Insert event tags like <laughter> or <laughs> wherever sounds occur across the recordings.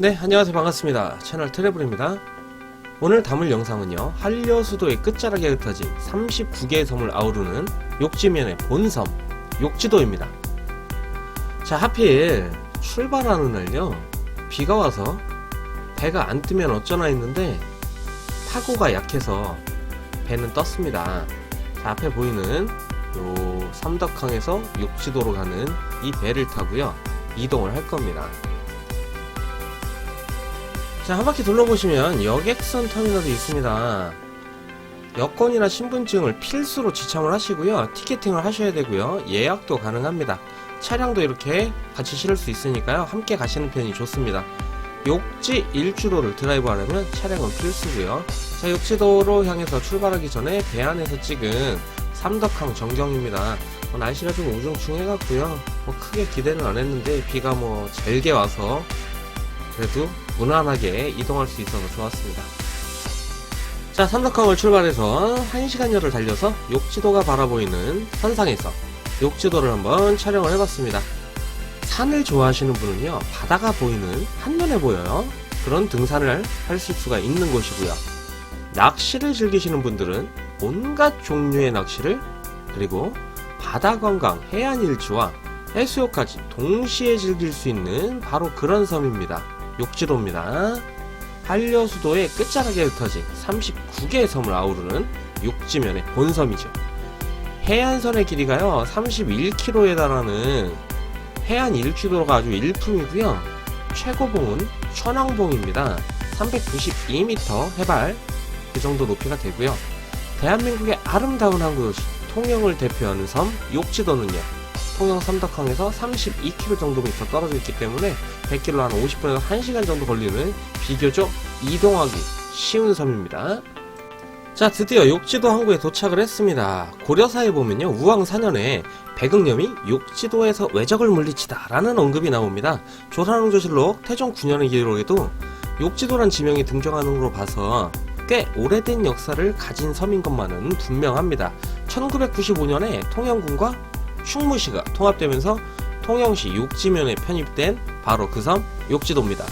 네, 안녕하세요. 반갑습니다. 채널 트래블입니다. 오늘 담을 영상은요, 한려수도의 끝자락에 흩어진 39개의 섬을 아우르는 욕지면의 본섬, 욕지도입니다. 자, 하필 출발하는 날요, 비가 와서 배가 안 뜨면 어쩌나 했는데, 파고가 약해서 배는 떴습니다. 자, 앞에 보이는 요 삼덕항에서 욕지도로 가는 이 배를 타고요, 이동을 할 겁니다. 자, 한 바퀴 둘러보시면 여객선 터미널이 있습니다. 여권이나 신분증을 필수로 지참을 하시고요. 티켓팅을 하셔야 되고요. 예약도 가능합니다. 차량도 이렇게 같이 실을 수 있으니까요. 함께 가시는 편이 좋습니다. 욕지 일주도를 드라이브 하려면 차량은 필수고요. 자, 욕지도로 향해서 출발하기 전에 배 안에서 찍은 삼덕항 전경입니다. 뭐 날씨가 좀 우중충해갖고요. 뭐 크게 기대는 안 했는데 비가 뭐 잘게 와서 그래도 무난하게 이동할 수 있어서 좋았습니다. 자, 삼덕항을 출발해서 1시간여를 달려서 욕지도가 바라보이는 선상에서 욕지도를 한번 촬영을 해봤습니다. 산을 좋아하시는 분은요, 바다가 보이는 한눈에 보여요. 그런 등산을 하실 수가 있는 곳이고요. 낚시를 즐기시는 분들은 온갖 종류의 낚시를 그리고 바다 관광, 해안 일주와 해수욕까지 동시에 즐길 수 있는 바로 그런 섬입니다. 욕지도입니다. 한려수도의 끝자락에 흩어진 39개의 섬을 아우르는 욕지면의 본섬이죠. 해안선의 길이가요, 31km에 달하는 해안 일주도가 아주 일품이고요. 최고봉은 천왕봉입니다. 392m 해발 그 정도 높이가 되고요. 대한민국의 아름다운 항구도시 통영을 대표하는 섬 욕지도는요. 통영 삼덕항에서 32km 정도 미터 떨어져 있기 때문에 100km 한 50분에서 1시간 정도 걸리는 비교적 이동하기 쉬운 섬입니다. 자, 드디어 욕지도 항구에 도착을 했습니다. 고려사에 보면요, 우왕 4년에 백응념이 욕지도에서 외적을 물리치다 라는 언급이 나옵니다. 조선왕조실록 태종 9년의 기록에도 욕지도란 지명이 등장하는 걸로 봐서 꽤 오래된 역사를 가진 섬인 것만은 분명합니다. 1995년에 통영군과 충무시가 통합되면서 통영시 욕지면에 편입된 바로 그 섬 욕지도입니다.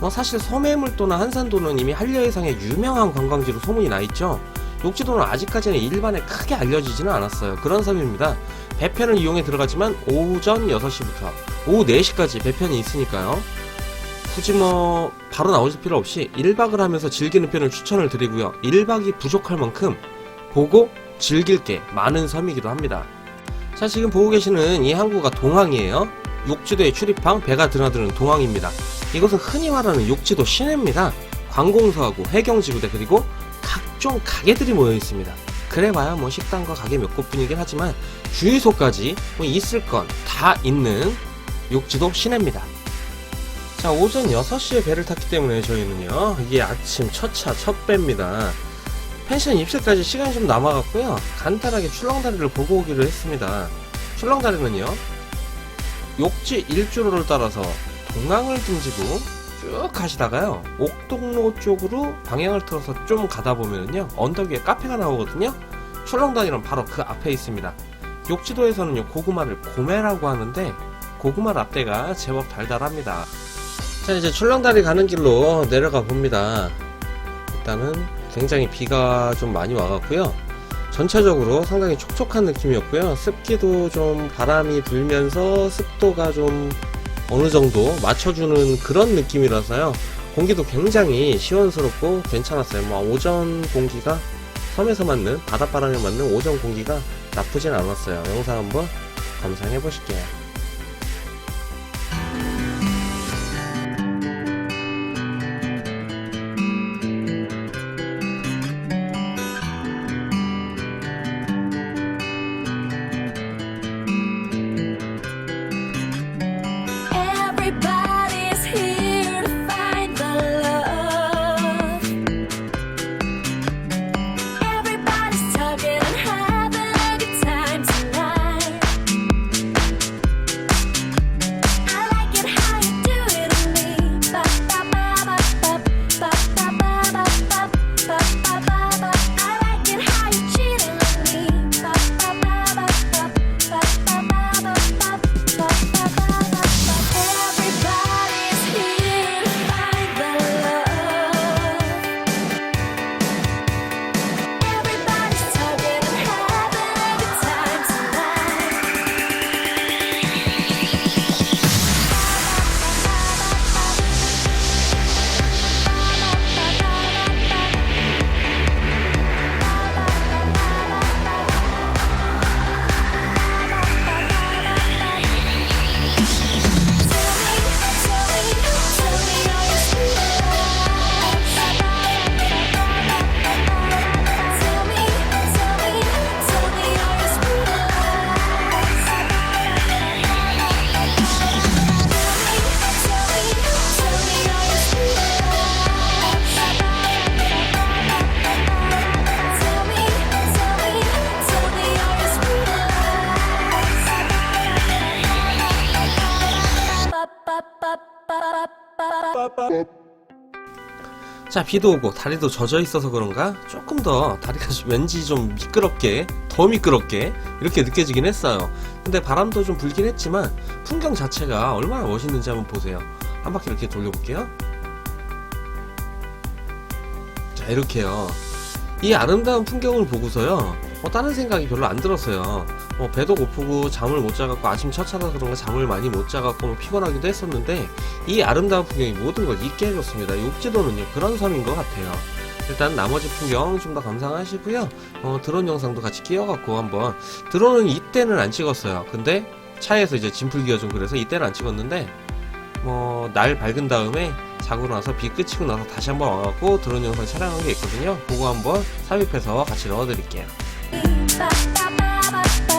뭐 사실 소매물도나 한산도는 이미 한려해상의 유명한 관광지로 소문이 나 있죠. 욕지도는 아직까지는 일반에 크게 알려지지는 않았어요. 그런 섬입니다. 배편을 이용해 들어가지만 오전 6시부터 오후 4시까지 배편이 있으니까요. 굳이 뭐 바로 나오실 필요 없이 1박을 하면서 즐기는 편을 추천을 드리고요. 1박이 부족할 만큼 보고 즐길 게 많은 섬이기도 합니다. 자 지금 보고 계시는 이 항구가 동항이에요. 욕지도에 출입항 배가 드나드는 동항입니다. 이것은 흔히 말하는 욕지도 시내입니다. 관공서하고 해경지구대 그리고 각종 가게들이 모여 있습니다. 그래봐야 뭐 식당과 가게 몇 곳뿐이긴 하지만 주유소까지 뭐 있을 건 다 있는 욕지도 시내입니다. 자 오전 6시에 배를 탔기 때문에 저희는요 이게 아침 첫 차 첫 배입니다. 펜션 입실까지 시간이 좀 남아갖고요. 간단하게 출렁다리를 보고 오기로 했습니다. 출렁다리는요 욕지 일주로를 따라서 동항을 등지고 쭉 가시다가요 옥동로 쪽으로 방향을 틀어서 좀 가다 보면은요 언덕 위에 카페가 나오거든요. 출렁다리는 바로 그 앞에 있습니다. 욕지도에서는요 고구마를 고매라고 하는데 고구마 라떼가 제법 달달합니다. 자 이제 출렁다리 가는 길로 내려가 봅니다. 일단은 굉장히 비가 좀 많이 와갖고요 전체적으로 상당히 촉촉한 느낌이었고요 습기도 좀 바람이 불면서 습도가 좀 어느 정도 맞춰주는 그런 느낌이라서요. 공기도 굉장히 시원스럽고 괜찮았어요. 뭐 오전 공기가 섬에서 맞는 바닷바람에 맞는 오전 공기가 나쁘진 않았어요. 영상 한번 감상해 보실게요. 자 비도 오고 다리도 젖어 있어서 그런가? 조금 더 다리가 좀 <laughs> 왠지 좀 미끄럽게 더 미끄럽게 이렇게 느껴지긴 했어요. 근데 바람도 좀 불긴 했지만 풍경 자체가 얼마나 멋있는지 한번 보세요. 한 바퀴 이렇게 돌려볼게요. 자 이렇게요. 이 아름다운 풍경을 보고서요 어, 다른 생각이 별로 안 들었어요. 어, 배도 고프고 잠을 못 자갖고 아침 첫 차라 그런가 잠을 많이 못 자갖고 뭐 피곤하기도 했었는데 이 아름다운 풍경이 모든 걸 잊게 해줬습니다. 이 옥지도는요 그런 섬인 것 같아요. 일단 나머지 풍경 좀 더 감상하시고요. 어, 드론 영상도 같이 끼워갖고 한번 드론은 이때는 안 찍었어요. 근데 차에서 이제 짐 풀기가 좀 그래서 이때는 안 찍었는데 뭐 날 밝은 다음에 자고 나서 비 그치고 나서 다시 한번 와갖고 드론 영상 촬영한 게 있거든요. 그거 한번 삽입해서 같이 넣어드릴게요 Bye.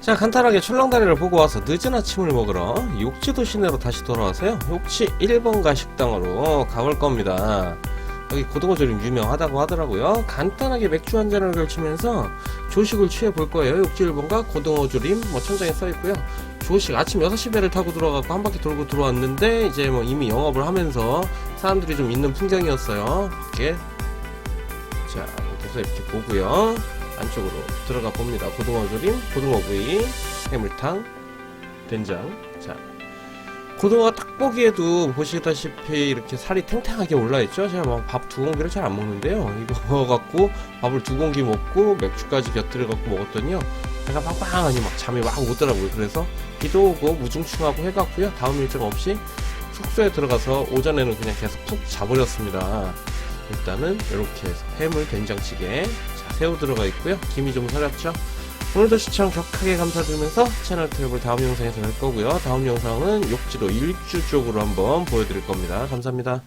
자 간단하게 출렁다리를 보고 와서 늦은 아침을 먹으러 욕지도 시내로 다시 돌아와서요. 욕지 1번가 식당으로 가볼 겁니다. 여기 고등어조림 유명하다고 하더라고요. 간단하게 맥주 한 잔을 걸치면서 조식을 취해 볼 거예요. 욕지 1번가 고등어조림 뭐 천장에 써 있고요. 조식 아침 6시 배를 타고 들어가고 한 바퀴 돌고 들어왔는데 이제 뭐 이미 영업을 하면서 사람들이 좀 있는 풍경이었어요. 이렇게 자 이렇게 해서 이렇게 보고요 안쪽으로 들어가 봅니다. 고등어 조림, 고등어 구이, 해물탕, 된장. 자, 고등어가 딱 보기에도 보시다시피 이렇게 살이 탱탱하게 올라있죠? 제가 막 밥 두 공기를 잘 안 먹는데요. 이거 <laughs> 갖고 밥을 두 공기 먹고 맥주까지 곁들여 갖고 먹었더니요. 배가 빵빵하니 막 잠이 막 오더라고요. 그래서 비도 오고 무중충하고 해갖고요. 다음 일정 없이 숙소에 들어가서 오전에는 그냥 계속 푹 자버렸습니다. 일단은 이렇게 해서 해물 된장찌개 자, 새우 들어가 있고요. 김이 좀 서렸죠? 오늘도 시청 격하게 감사드리면서 채널 트랩을 다음 영상에서 할 거고요. 다음 영상은 욕지도 일주 쪽으로 한번 보여드릴 겁니다. 감사합니다